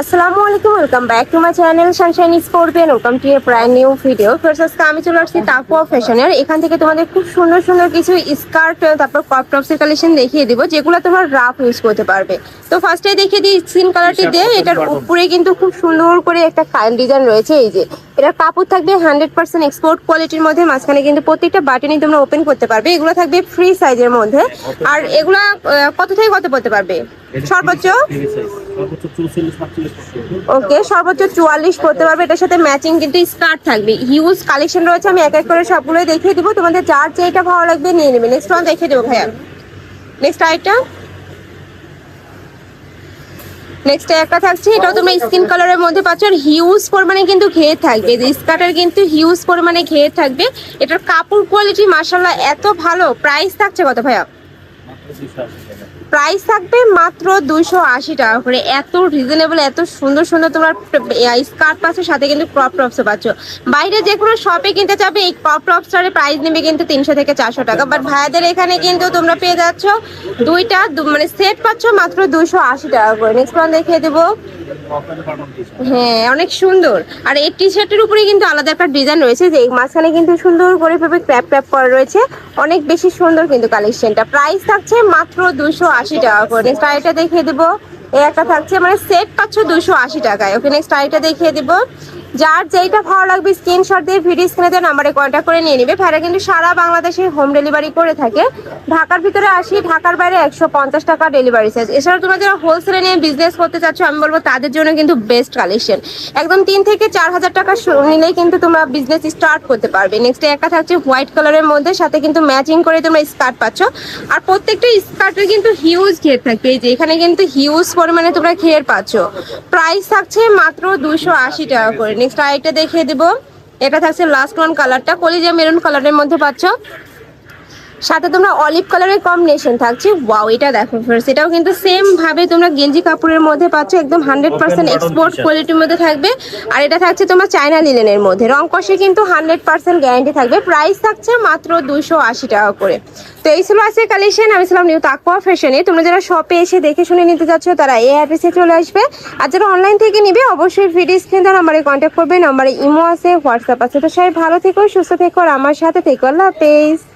আসসালামু আলাইকুম welcome back to my channel sunshine scorpion welcome to প্রায় নিউ ভিডিও ফার্স্ট আজকে আমি চলে আসছি তাকুয়া ফ্যাশনের এখান থেকে তোমাদের খুব সুন্দর সুন্দর কিছু স্কার্ট তারপর ক্রপ টপসের কালেকশন দেখিয়ে দিব, যেগুলো তোমার রাফ ইউজ করতে পারবে। তো ফার্স্টে দেখিয়ে দিই স্কিন কালারটি দিয়ে। এটার উপরে কিন্তু খুব সুন্দর করে একটা ডিজাইন রয়েছে, এই যে। এটার কাপড় থাকবে হান্ড্রেড পার্সেন্ট এক্সপোর্ট কোয়ালিটির মধ্যে। মাঝখানে কিন্তু প্রত্যেকটা বাটনই তোমরা ওপেন করতে পারবে। এগুলো থাকবে ফ্রি সাইজের মধ্যে। আর এগুলা কত থেকে কত পড়তে পারবে? সর্বোচ্চ? ওকে সর্বোচ্চ চুয়াল্লিশ পড়তে পারবে। এটার সাথে ম্যাচিং কিন্তু স্কার্ট থাকবে। হিউজ কালেকশন রয়েছে আমি এক এক করে সবগুলো দেখিয়ে দিব। তোমাদের যার যেটা ভালো লাগবে নিয়ে নেবে। নেক্সট ওয়ান দেখিয়ে দেবো ভাইয়া। নেক্সট আইটা নেক্সট একটা থাকছে এটাও তোমরা স্কিন কালারের মধ্যে পাচ্ছ। আর হিউজ পরিমাণে কিন্তু ঘের থাকবে। স্কার্টের কিন্তু হিউজ পরিমাণে ঘের থাকবে। এটার কাপড় কোয়ালিটি মার্শাল্লাহ এত ভালো। প্রাইস থাকছে কত ভাইয়া? প্রাইস থাকবে মাত্র দুইশো আশি টাকা করে। এত রিজনেবল এত সুন্দর সুন্দর তোমার স্কার্ট পাচ্ছ, সাথে কিন্তু ক্রপ টপসও পাচ্ছ। বাইরে যে কোনো শপে কিনতে চাবে, এই ক্রপ টপসটার প্রাইস নেবে কিন্তু তিনশো থেকে চারশো টাকা। বাট ভাইয়াদের এখানে কিন্তু তোমরা পেয়ে যাচ্ছ দুইটা মানে সেট পাচ্ছ মাত্র দুইশো আশি টাকা করে। নেক্সট দেখিয়ে দেবো। হ্যাঁ অনেক সুন্দর। আর এই টি শার্টের উপরে কিন্তু আলাদা একটা ডিজাইন রয়েছে যে মাঝখানে কিন্তু সুন্দর করে ভাবে ক্র্যাপ ক্র্যাপ করা রয়েছে। অনেক বেশি সুন্দর কিন্তু কালেকশনটা প্রাইস থাকছে মাত্র দুশো আশি টাকা করে। নেক্সট আইটা দেখিয়ে দেবো। এই একটা থাকছে মানে সেট পাচ্ছ দুশো আশি টাকায়। ওকে নেক্সট আইটা দেখিয়ে দেবো। যার যেইটা ভালো লাগবে স্ক্রিনশট দিয়ে ভিডিও স্ক্রিনে দেওয়া নাম্বারে কন্ট্যাক্ট করে নিয়ে নিবে। ভাইরা কিন্তু সারা বাংলাদেশে হোম ডেলিভারি করে থাকে। ঢাকার ভিতরে আসি, ঢাকার বাইরে একশো পঞ্চাশ টাকা ডেলিভারি চার্জ এছাড়া তোমরা যারা হোলসেলে নিয়ে বিজনেস করতে চাচ্ছ, আমি বলব তাদের জন্য কিন্তু বেস্ট কালেকশন একদম তিন থেকে চার হাজার টাকা নিলেই কিন্তু তোমরা বিজনেস স্টার্ট করতে পারবে। নেক্সট একটা থাকছে হোয়াইট কালারের মধ্যে, সাথে কিন্তু ম্যাচিং করে তোমরা স্কার্ট পাচ্ছ। আর প্রত্যেকটা স্কার্টের কিন্তু হিউজ ঘের থাকবে। এই যে এখানে কিন্তু হিউজ পরিমাণে তোমরা ঘের পাচ্ছ। প্রাইস থাকছে মাত্র দুশো আশি টাকা করে। নেক্সট আরেকটা দেখিয়ে দেবো। এটা থাকছে লাস্ট ওয়ান কালারটা কলিজা মেরুন কালারের মধ্যে পাচ্ছ। সাথে তোমরা অলিভ কালারের কম্বিনেশন থাকছে। ওয়াও এটা দেখো ফার্স্ট এটাও কিন্তু সেম ভাবে তোমরা গেঞ্জি কাপড়ের মধ্যে পাচ্ছ একদম হান্ড্রেড পার্সেন্ট এক্সপোর্ট কোয়ালিটির মধ্যে থাকবে। আর এটা থাকছে তোমার চায়না লিলেনের মধ্যে। রং কষে কিন্তু হান্ড্রেড পার্সেন্ট গ্যারান্টি থাকবে। প্রাইস থাকছে মাত্র দুশো আশি টাকা করে। তো এই ছিল আজকের কালেকশন আমি ছিলাম নিউ তাকুয়া ফ্যাশনে তোমরা যারা শপে এসে দেখে শুনে নিতে যাচ্ছ তারা এই অ্যাড্রেসে চলে আসবে। আর যারা অনলাইন থেকে নিবে অবশ্যই ভিডিও স্ক্রিনে নাম্বারে কন্ট্যাক্ট করবে। নাম্বারে ইমো আছে হোয়াটসঅ্যাপ আছে। তো সবাই ভালো থেকো সুস্থ থেকো আর আমার সাথে থেকো। আল্লাহ হাফেজ।